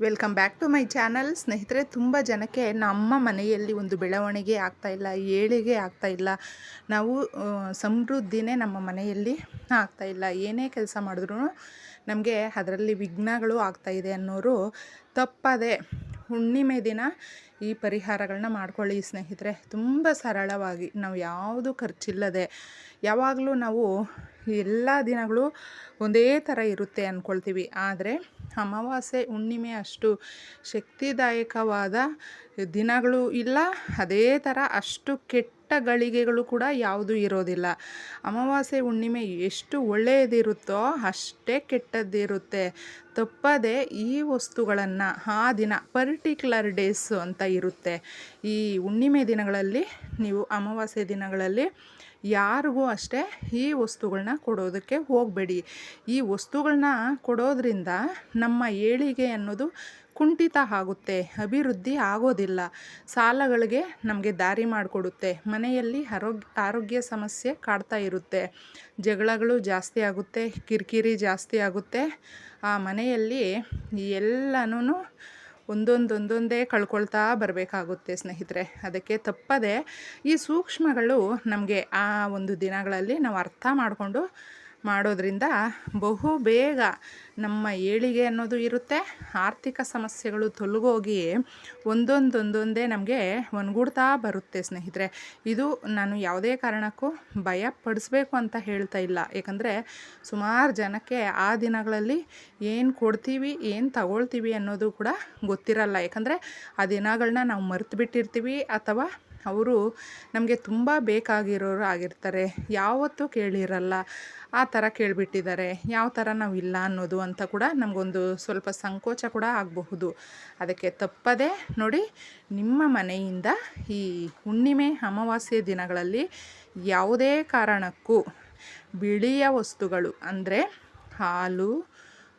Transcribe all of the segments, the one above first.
Welcome back to my channel ಸ್ನೇಹಿತರೆ, ತುಂಬ ಜನಕ್ಕೆ ನಮ್ಮ ಮನೆಯಲ್ಲಿ ಒಂದು ಬೆಳವಣಿಗೆ ಆಗ್ತಾಯಿಲ್ಲ ಏಳಿಗೆ ಆಗ್ತಾಯಿಲ್ಲ ನಾವು ಸಮೃದ್ಧಿನೇ ನಮ್ಮ ಮನೆಯಲ್ಲಿ ಆಗ್ತಾಯಿಲ್ಲ ಏನೇ ಕೆಲಸ ಮಾಡಿದ್ರೂ ನಮಗೆ ಅದರಲ್ಲಿ ವಿಘ್ನಗಳು ಆಗ್ತಾಯಿದೆ ಅನ್ನೋರು ತಪ್ಪದೆ ಹುಣ್ಣಿಮೆ ದಿನ ಈ ಪರಿಹಾರಗಳನ್ನ ಮಾಡ್ಕೊಳ್ಳಿ ಸ್ನೇಹಿತರೆ. ತುಂಬ ಸರಳವಾಗಿ, ನಾವು ಯಾವುದು ಖರ್ಚಿಲ್ಲದೆ ಯಾವಾಗಲೂ ನಾವು ಎಲ್ಲ ದಿನಗಳು ಒಂದೇ ಥರ ಇರುತ್ತೆ ಅಂದ್ಕೊಳ್ತೀವಿ ಆದರೆ ಅಮಾವಾಸ್ಯೆ, ಹುಣ್ಣಿಮೆ ಅಷ್ಟು ಶಕ್ತಿದಾಯಕವಾದ ದಿನಗಳು ಇಲ್ಲ. ಅದೇ ಥರ ಅಷ್ಟು ಕೆಟ್ಟ ಗಳಿಗೆಗಳು ಕೂಡ ಯಾವುದೂ ಇರೋದಿಲ್ಲ. ಅಮಾವಾಸ್ಯೆ ಹುಣ್ಣಿಮೆ ಎಷ್ಟು ಒಳ್ಳೆಯದಿರುತ್ತೋ ಅಷ್ಟೇ ಕೆಟ್ಟದ್ದಿರುತ್ತೆ. ತಪ್ಪದೆ ಈ ವಸ್ತುಗಳನ್ನು ಆ ದಿನ ಪರ್ಟಿಕ್ಯುಲರ್ ಡೇಸ್ ಅಂತ ಇರುತ್ತೆ. ಈ ಹುಣ್ಣಿಮೆ ದಿನಗಳಲ್ಲಿ ನೀವು ಅಮಾವಾಸ್ಯೆ ದಿನಗಳಲ್ಲಿ ಯಾರಿಗೂ ಅಷ್ಟೇ ಈ ವಸ್ತುಗಳನ್ನ ಕೊಡೋದಕ್ಕೆ ಹೋಗಬೇಡಿ. ಈ ವಸ್ತುಗಳನ್ನ ಕೊಡೋದ್ರಿಂದ ನಮ್ಮ ಏಳಿಗೆ ಅನ್ನೋದು ಕುಂಠಿತ ಆಗುತ್ತೆ, ಅಭಿವೃದ್ಧಿ ಆಗೋದಿಲ್ಲ. ಸಾಲಗಳಿಗೆ ನಮಗೆ ದಾರಿ ಮಾಡಿಕೊಡುತ್ತೆ. ಮನೆಯಲ್ಲಿ ಆರೋಗ್ಯ ಆರೋಗ್ಯ ಸಮಸ್ಯೆ ಕಾಡ್ತಾ ಇರುತ್ತೆ. ಜಗಳಗಳು ಜಾಸ್ತಿ ಆಗುತ್ತೆ, ಕಿರಿಕಿರಿ ಜಾಸ್ತಿ ಆಗುತ್ತೆ. ಆ ಮನೆಯಲ್ಲಿ ಎಲ್ಲನೂ ಒಂದೊಂದೊಂದೊಂದೇ ಕಳ್ಕೊಳ್ತಾ ಬರಬೇಕಾಗುತ್ತೆ ಸ್ನೇಹಿತರೆ. ಅದಕ್ಕೆ ತಪ್ಪದೆ ಈ ಸೂಕ್ಷ್ಮಗಳು ನಮಗೆ ಆ ಒಂದು ದಿನಗಳಲ್ಲಿ ನಾವು ಅರ್ಥ ಮಾಡಿಕೊಂಡು ಮಾಡೋದ್ರಿಂದ ಬಹು ಬೇಗ ನಮ್ಮ ಏಳಿಗೆ ಅನ್ನೋದು ಇರುತ್ತೆ. ಆರ್ಥಿಕ ಸಮಸ್ಯೆಗಳು ತೊಲಗೋಗಿ ಒಂದೊಂದೊಂದೊಂದೇ ನಮಗೆ ಒಣಗೂಡ್ತಾ ಬರುತ್ತೆ ಸ್ನೇಹಿತರೆ. ಇದು ನಾನು ಯಾವುದೇ ಕಾರಣಕ್ಕೂ ಭಯ ಪಡಿಸ್ಬೇಕು ಅಂತ ಹೇಳ್ತಾ ಇಲ್ಲ. ಯಾಕಂದರೆ ಸುಮಾರು ಜನಕ್ಕೆ ಆ ದಿನಗಳಲ್ಲಿ ಏನು ಕೊಡ್ತೀವಿ, ಏನು ತಗೊಳ್ತೀವಿ ಅನ್ನೋದು ಕೂಡ ಗೊತ್ತಿರಲ್ಲ. ಯಾಕಂದರೆ ಆ ದಿನಗಳನ್ನ ನಾವು ಮರೆತು ಬಿಟ್ಟಿರ್ತೀವಿ ಅಥವಾ ಅವರು ನಮಗೆ ತುಂಬ ಬೇಕಾಗಿರೋರು ಆಗಿರ್ತಾರೆ. ಯಾವತ್ತೂ ಕೇಳಿರಲ್ಲ. ಆ ಥರ ಕೇಳಿಬಿಟ್ಟಿದ್ದಾರೆ. ಯಾವ ಥರ ನಾವು ಇಲ್ಲ ಅನ್ನೋದು ಅಂತ ಕೂಡ ನಮಗೊಂದು ಸ್ವಲ್ಪ ಸಂಕೋಚ ಕೂಡ ಆಗಬಹುದು. ಅದಕ್ಕೆ ತಪ್ಪದೆ ನೋಡಿ, ನಿಮ್ಮ ಮನೆಯಿಂದ ಈ ಹುಣ್ಣಿಮೆ, ಅಮಾವಾಸ್ಯೆ ದಿನಗಳಲ್ಲಿ ಯಾವುದೇ ಕಾರಣಕ್ಕೂ ಬಿಳಿಯ ವಸ್ತುಗಳು ಅಂದರೆ ಹಾಲು,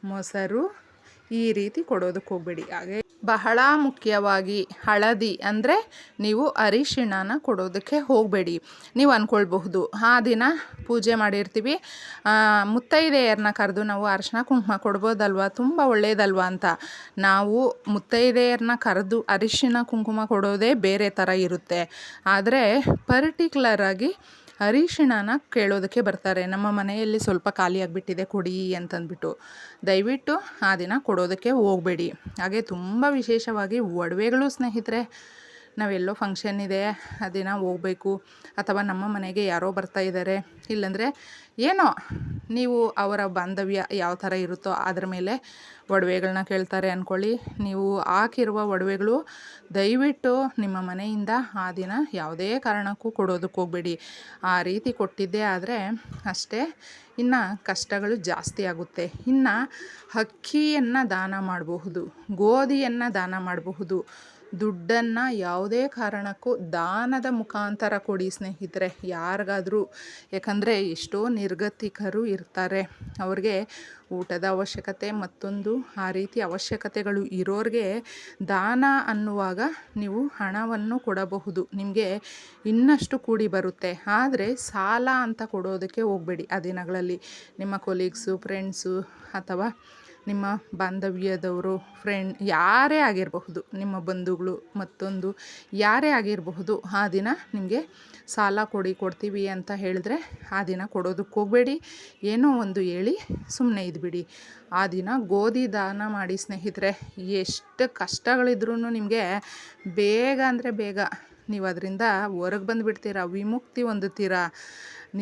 ಮೊಸರು ಈ ರೀತಿ ಕೊಡೋದಕ್ಕೆ ಹೋಗಬೇಡಿ. ಹಾಗೆ ಬಹಳ ಮುಖ್ಯವಾಗಿ ಹಳದಿ ಅಂದರೆ ನೀವು ಅರಿಶಿಣನ ಕೊಡೋದಕ್ಕೆ ಹೋಗಬೇಡಿ. ನೀವು ಅಂದ್ಕೊಳ್ಬಹುದು ಆ ದಿನ ಪೂಜೆ ಮಾಡಿರ್ತೀವಿ. ಮುತ್ತೈದೆಯರನ್ನ ಕರೆದು ನಾವು ಅರಿಶಿಣ ಕುಂಕುಮ ಕೊಡ್ಬೋದಲ್ವ? ತುಂಬ ಒಳ್ಳೆಯದಲ್ವ ಅಂತ. ನಾವು ಮುತ್ತೈದೆಯರನ್ನ ಕರೆದು ಅರಿಶಿಣ ಕುಂಕುಮ ಕೊಡೋದೇ ಬೇರೆ ಥರ ಇರುತ್ತೆ. ಆದರೆ ಪರ್ಟಿಕ್ಯುಲರಾಗಿ ಅರಿಶಿಣನ ಕೇಳೋದಕ್ಕೆ ಬರ್ತಾರೆ. ನಮ್ಮ ಮನೆಯಲ್ಲಿ ಸ್ವಲ್ಪ ಖಾಲಿ ಆಗಿಬಿಟ್ಟಿದೆ, ಕೊಡಿ ಅಂತಂದ್ಬಿಟ್ಟು. ದಯವಿಟ್ಟು ಆ ದಿನ ಕೊಡೋದಕ್ಕೆ ಹೋಗಬೇಡಿ. ಹಾಗೆ ತುಂಬ ವಿಶೇಷವಾಗಿ ಒಡವೆಗಳು ಸ್ನೇಹಿತರೆ ನಾವೆಲ್ಲೋ ಫಂಕ್ಷನ್ ಇದೆ ಆ ದಿನ ಹೋಗಬೇಕು, ಅಥವಾ ನಮ್ಮ ಮನೆಗೆ ಯಾರೋ ಬರ್ತಾ ಇದ್ದಾರೆ ಇಲ್ಲಾಂದರೆ ಏನೋ ನೀವು ಅವರ ಬಾಂಧವ್ಯ ಯಾವ ಥರ ಇರುತ್ತೋ ಅದ್ರ ಮೇಲೆ ಒಡವೆಗಳನ್ನ ಕೇಳ್ತಾರೆ ಅಂದ್ಕೊಳ್ಳಿ ನೀವು ಹಾಕಿರುವ ಒಡವೆಗಳು ದಯವಿಟ್ಟು ನಿಮ್ಮ ಮನೆಯಿಂದ ಆ ದಿನ ಯಾವುದೇ ಕಾರಣಕ್ಕೂ ಕೊಡೋದಕ್ಕೆ ಹೋಗಬೇಡಿ. ಆ ರೀತಿ ಕೊಟ್ಟಿದ್ದೇ ಆದರೆ ಅಷ್ಟೇ ಇನ್ನು ಕಷ್ಟಗಳು ಜಾಸ್ತಿ ಆಗುತ್ತೆ. ಇನ್ನು ಅಕ್ಕಿಯನ್ನು ದಾನ ಮಾಡಬಹುದು, ಗೋಧಿಯನ್ನು ದಾನ ಮಾಡಬಹುದು ದುಡ್ಡನ್ನು ಯಾವುದೇ ಕಾರಣಕ್ಕೂ ದಾನದ ಮುಖಾಂತರ ಕೊಡಿ ಸ್ನೇಹಿತರೆ, ಯಾರಿಗಾದರೂ. ಯಾಕಂದರೆ ಎಷ್ಟೋ ನಿರ್ಗತಿಕರು ಇರ್ತಾರೆ. ಅವ್ರಿಗೆ ಊಟದ ಅವಶ್ಯಕತೆ ಮತ್ತೊಂದು, ಆ ರೀತಿ ಅವಶ್ಯಕತೆಗಳು ಇರೋರಿಗೆ ದಾನ ಅನ್ನುವಾಗ ನೀವು ಹಣವನ್ನು ಕೊಡಬಹುದು. ನಿಮಗೆ ಇನ್ನಷ್ಟು ಕೂಡಿ ಬರುತ್ತೆ. ಆದರೆ ಸಾಲ ಅಂತ ಕೊಡೋದಕ್ಕೆ ಹೋಗಬೇಡಿ ಆ ದಿನಗಳಲ್ಲಿ. ನಿಮ್ಮ ಕೊಲೀಗ್ಸು ಫ್ರೆಂಡ್ಸು ಅಥವಾ ನಿಮ್ಮ ಬಾಂಧವ್ಯದವರು ಫ್ರೆಂಡ್ ಯಾರೇ ಆಗಿರಬಹುದು, ನಿಮ್ಮ ಬಂಧುಗಳು ಮತ್ತೊಂದು ಯಾರೇ ಆಗಿರಬಹುದು, ಆ ದಿನ ನಿಮಗೆ ಸಾಲ ಕೊಡಿ ಕೊಡ್ತೀವಿ ಅಂತ ಹೇಳಿದ್ರೆ ಆ ದಿನ ಕೊಡೋದಕ್ಕೆ ಹೋಗಬೇಡಿ. ಏನೋ ಒಂದು ಹೇಳಿ ಸುಮ್ಮನೆ ಇದ್ಬಿಡಿ. ಆ ದಿನ ಗೋಧಿ ದಾನ ಮಾಡಿ ಸ್ನೇಹಿತರೆ, ಎಷ್ಟು ಕಷ್ಟಗಳಿದ್ರೂ ನಿಮಗೆ ಬೇಗ ಅಂದರೆ ಬೇಗ ನೀವು ಅದರಿಂದ ಹೊರಗೆ ಬಂದುಬಿಡ್ತೀರಾ, ವಿಮುಕ್ತಿ ಹೊಂದುತ್ತೀರಾ.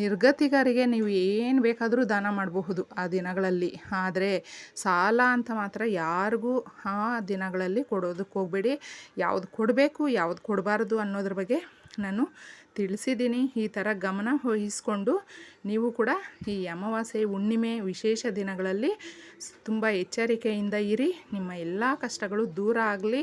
ನಿರ್ಗತಿಕರಿಗೆ ನೀವು ಏನು ಬೇಕಾದರೂ ದಾನ ಮಾಡಬಹುದು ಆ ದಿನಗಳಲ್ಲಿ. ಆದರೆ ಸಾಲ ಅಂತ ಮಾತ್ರ ಯಾರಿಗೂ ಆ ದಿನಗಳಲ್ಲಿ ಕೊಡೋದಕ್ಕೆ ಹೋಗಬೇಡಿ. ಯಾವುದು ಕೊಡಬೇಕು, ಯಾವುದು ಕೊಡಬಾರ್ದು ಅನ್ನೋದ್ರ ಬಗ್ಗೆ ನಾನು ತಿಳಿಸಿದ್ದೀನಿ. ಈ ಥರ ಗಮನ ವಹಿಸ್ಕೊಂಡು ನೀವು ಕೂಡ ಈ ಅಮಾವಾಸ್ಯೆ ಹುಣ್ಣಿಮೆ ವಿಶೇಷ ದಿನಗಳಲ್ಲಿ ತುಂಬ ಎಚ್ಚರಿಕೆಯಿಂದ ಇರಿ. ನಿಮ್ಮ ಎಲ್ಲ ಕಷ್ಟಗಳು ದೂರ ಆಗಲಿ.